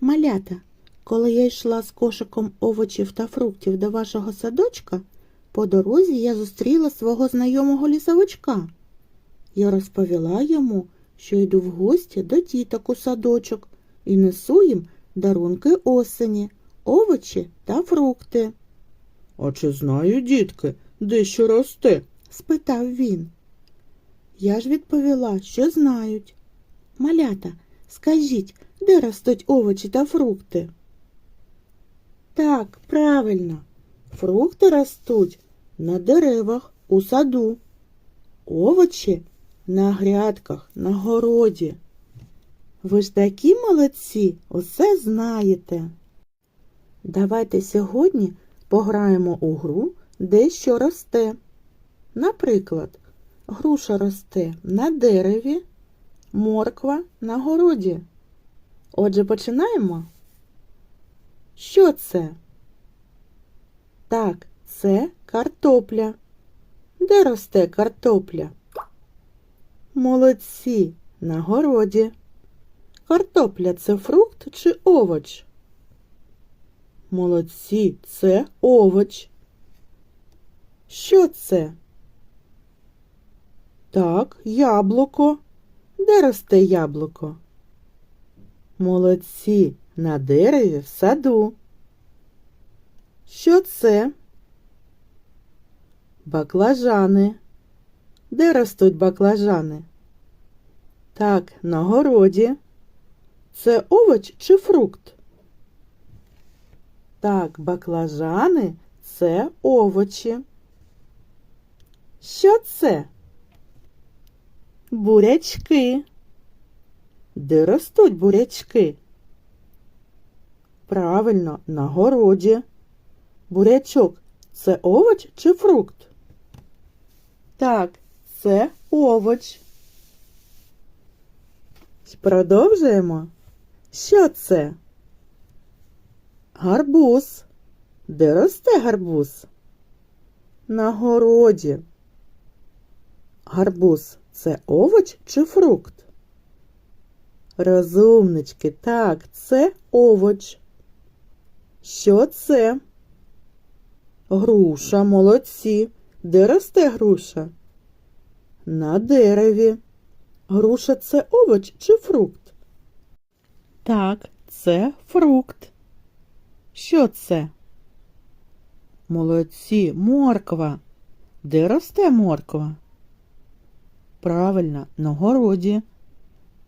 Малята, коли я йшла з кошиком овочів та фруктів до вашого садочка, по дорозі я зустріла свого знайомого лісовичка. Я розповіла йому, що йду в гості до тіток у садочок і несу їм дарунки осені, овочі та фрукти. А чи знають дітки, де що росте? спитав він. Я ж відповіла, що знають. Малята, скажіть, де ростуть овочі та фрукти? Так, правильно. Фрукти ростуть на деревах у саду. Овочі на грядках, на городі. Ви ж такі молодці, усе знаєте. Давайте сьогодні пограємо у гру, де що росте. Наприклад, груша росте на дереві, морква на городі. Отже, починаємо. Що це? Так, це картопля. Де росте картопля? Молодці, на городі. Картопля це фрукт чи овоч? Молодці, це овоч. Що це? Так, яблуко. Де росте яблуко? Молодці, на дереві в саду. Що це? Баклажани. Де ростуть баклажани? Так, на городі. Це овоч чи фрукт? Так, баклажани це овочі. Що це? Бурячки. Де ростуть бурячки? Правильно, на городі. Бурячок це овоч чи фрукт? Так, це овоч. Продовжуємо. Що це? Гарбуз. Де росте гарбуз? На городі. Гарбуз це овоч чи фрукт? Розумнички, так, це овоч. Що це? Груша, молодці. Де росте груша? На дереві. Груша це овоч чи фрукт? Так, це фрукт. Що це? Молодці, морква. Де росте морква? Правильно, на городі.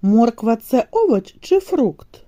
Морква це овоч чи фрукт?